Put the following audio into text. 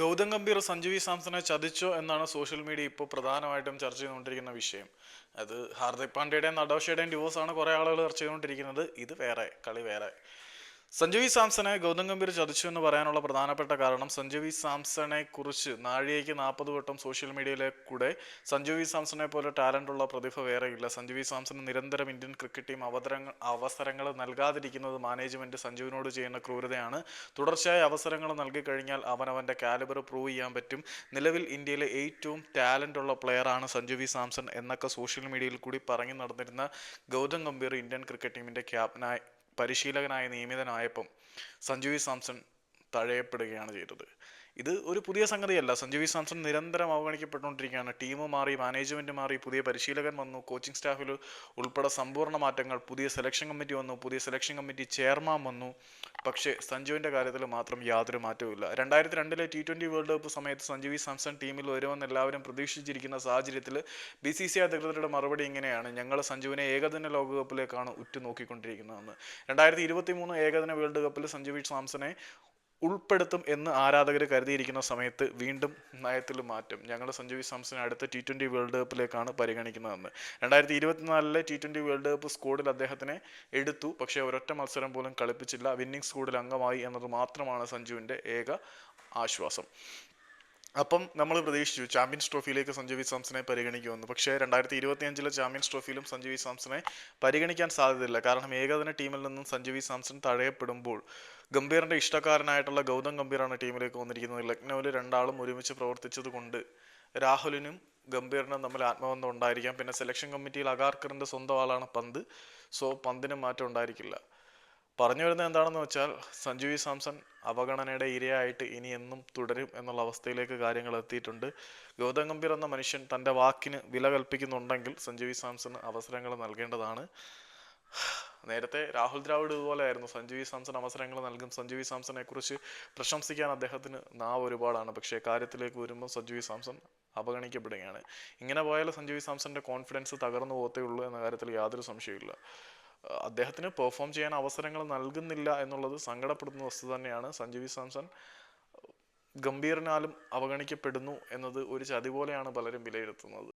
Gautam Gambhir Sanju V സാംസനെ ചതിച്ചോ എന്നാണ് സോഷ്യൽ മീഡിയ ഇപ്പോൾ പ്രധാനമായിട്ടും ചർച്ച ചെയ്തുകൊണ്ടിരിക്കുന്ന വിഷയം. അത് ഹാർദിക് പാണ്ഡ്യയുടെയും നടോഷയുടെയും ഡിവോഴ്സാണ് കുറേ ആളുകൾ ചർച്ച ചെയ്തുകൊണ്ടിരിക്കുന്നത്. ഇത് വേറെ കളി വേറെ. സഞ്ജു വി സാംസണെ ഗൗതം ഗംഭീർ ചതിച്ചു എന്ന് പറയാനുള്ള പ്രധാനപ്പെട്ട കാരണം സഞ്ജു വി സാംസണെ കുറിച്ച് നാഴികയ്ക്ക് നാൽപ്പത് വട്ടം സോഷ്യൽ മീഡിയയിലെ കൂടെ സഞ്ജു വി സാംസണെ പോലെ ടാലന്റ് ഉള്ള പ്രതിഭ വേറെയില്ല സഞ്ജു വി സാംസണ് നിരന്തരം ഇന്ത്യൻ ക്രിക്കറ്റ് ടീം അവതരങ്ങൾ അവസരങ്ങൾ നൽകാതിരിക്കുന്നത് മാനേജ്മെന്റ് സഞ്ജുവിനോട് ചെയ്യുന്ന ക്രൂരതയാണ്. തുടർച്ചയായ അവസരങ്ങൾ നൽകി കഴിഞ്ഞാൽ അവൻ അവന്റെ കാലിബർ പ്രൂവ് ചെയ്യാൻ പറ്റും. നിലവിൽ ഇന്ത്യയിലെ ഏറ്റവും ടാലന്റ് ഉള്ള പ്ലെയറാണ് സഞ്ജു വി സാംസൺ എന്നൊക്കെ സോഷ്യൽ മീഡിയയിൽ കൂടി പറഞ്ഞു നടന്നിരുന്ന ഗൗതം ഗംഭീർ ഇന്ത്യൻ ക്രിക്കറ്റ് ടീമിന്റെ ക്യാപ്റ്റനായി പരിശീലകനായി നിയമിതനായപ്പം സഞ്ജു വി സാംസൺ തഴയപ്പെടുകയാണ് ചെയ്തത്. ഇത് ഒരു പുതിയ സംഗതിയല്ല. സഞ്ജു വി സാംസൺ നിരന്തരം അവഗണിക്കപ്പെട്ടുകൊണ്ടിരിക്കുകയാണ്. ടീം മാറി മാനേജ്മെന്റ് മാറി പുതിയ പരിശീലകൻ വന്നു കോച്ചിങ് സ്റ്റാഫിൽ ഉൾപ്പെടെ സമ്പൂർണ മാറ്റങ്ങൾ പുതിയ സെലക്ഷൻ കമ്മിറ്റി വന്നു പുതിയ സെലക്ഷൻ കമ്മിറ്റി ചെയർമാൻ വന്നു. പക്ഷേ സഞ്ജുവിന്റെ കാര്യത്തിൽ മാത്രം യാതൊരു മാറ്റവുമില്ല രണ്ടായിരത്തി രണ്ടിലെ ടി ട്വന്റി വേൾഡ് കപ്പ് സമയത്ത് സഞ്ജു വി സാംസൺ ടീമിൽ വരുമെന്ന് എല്ലാവരും പ്രതീക്ഷിച്ചിരിക്കുന്ന സാഹചര്യത്തിൽ ബി സി സി അധികൃതരുടെ മറുപടി ഇങ്ങനെയാണ്. ഞങ്ങൾ സഞ്ജുവിനെ ഏകദിന ലോകകപ്പിലേക്കാണ് ഉറ്റുനോക്കിക്കൊണ്ടിരിക്കുന്നതെന്ന്. രണ്ടായിരത്തി ഇരുപത്തി മൂന്ന് ഏകദിന വേൾഡ് കപ്പിൽ സഞ്ജു വി സാംസനെ ഉൾപ്പെടുത്തും എന്ന് ആരാധകർ കരുതിയിരിക്കുന്ന സമയത്ത് വീണ്ടും നയത്തിൽ മാറ്റം. ഞങ്ങൾ സഞ്ജു വി. സാംസനെ അടുത്ത ടി ട്വന്റി വേൾഡ് കപ്പിലേക്കാണ് പരിഗണിക്കുന്നതെന്ന്. രണ്ടായിരത്തി ഇരുപത്തിനാലിലെ ടി ട്വന്റി വേൾഡ് കപ്പ് സ്ക്വാഡിൽ അദ്ദേഹത്തിനെ എടുത്തു. പക്ഷേ ഒരൊറ്റ മത്സരം പോലും കളിപ്പിച്ചില്ല. വിന്നിംഗ് സ്ക്വാഡിൽ അംഗമായി എന്നത് മാത്രമാണ് സഞ്ജുവിന്റെ ഏക ആശ്വാസം. അപ്പം നമ്മൾ പ്രതീക്ഷിച്ചു ചാമ്പ്യൻസ് ട്രോഫിയിലേക്ക് സഞ്ജു വി സാംസനെ പരിഗണിക്കുമെന്ന്. പക്ഷേ രണ്ടായിരത്തി ഇരുപത്തി അഞ്ചിലെ ചാമ്പ്യൻസ് ട്രോഫിയിലും സഞ്ജു വി സാംസനെ പരിഗണിക്കാൻ സാധ്യതയില്ല. കാരണം ഏകദിന ടീമിൽ നിന്നും സഞ്ജു വി സാംസൺ തഴയപ്പെടുമ്പോൾ ഗംഭീറിന്റെ ഇഷ്ടക്കാരനായിട്ടുള്ള ഗൗതം ഗംഭീറാണ് ടീമിലേക്ക് വന്നിരിക്കുന്നത്. ലക്നൌവിൽ രണ്ടാളും ഒരുമിച്ച് പ്രവർത്തിച്ചത് കൊണ്ട് രാഹുലിനും ഗംഭീറിനും തമ്മിൽ ആത്മബന്ധം ഉണ്ടായിരിക്കാം. പിന്നെ സെലക്ഷൻ കമ്മിറ്റിയിൽ അഗാർക്കറിന്റെ സ്വന്തം ആളാണ് പന്ത്. സോ പന്തിന് മാറ്റം ഉണ്ടായിരിക്കില്ല. പറഞ്ഞു വരുന്നത് എന്താണെന്ന് വെച്ചാൽ സഞ്ജു വി സാംസൺ അവഗണനയുടെ ഇരയായിട്ട് ഇനി എന്നും തുടരും എന്നുള്ള അവസ്ഥയിലേക്ക് കാര്യങ്ങൾ എത്തിയിട്ടുണ്ട്. ഗൗതം ഗംഭീർ എന്ന മനുഷ്യൻ തന്റെ വാക്കിന് വില കൽപ്പിക്കുന്നുണ്ടെങ്കിൽ സഞ്ജു വി സാംസണ് അവസരങ്ങൾ നൽകേണ്ടതാണ്. നേരത്തെ രാഹുൽ ദ്രാവിഡ് ഇതുപോലെയായിരുന്നു. സഞ്ജു വി സാംസൺ അവസരങ്ങൾ നൽകും. സഞ്ജു വി സാംസണെ കുറിച്ച് പ്രശംസിക്കാൻ അദ്ദേഹത്തിന് നാവ് ഒരുപാടാണ്. പക്ഷേ കാര്യത്തിലേക്ക് വരുമ്പോൾ സഞ്ജു വി സാംസൺ അവഗണിക്കപ്പെടുകയാണ്. ഇങ്ങനെ പോയാൽ സഞ്ജു വി സാംസന്റെ കോൺഫിഡൻസ് തകർന്നു പോകത്തേ ഉള്ളൂ എന്ന കാര്യത്തിൽ യാതൊരു സംശയമില്ല അദ്ദേഹത്തിന് പെർഫോം ചെയ്യാൻ അവസരങ്ങൾ നൽകുന്നില്ല എന്നുള്ളത് സങ്കടപ്പെടുന്ന വസ്തു തന്നെയാണ് സഞ്ജു വി സാംസൺ. ഗംഭീറിനാലും അവഗണിക്കപ്പെടുന്നു എന്നത് ഒരു ചതി പോലെയാണ് പലരും വിലയിരുത്തുന്നത്.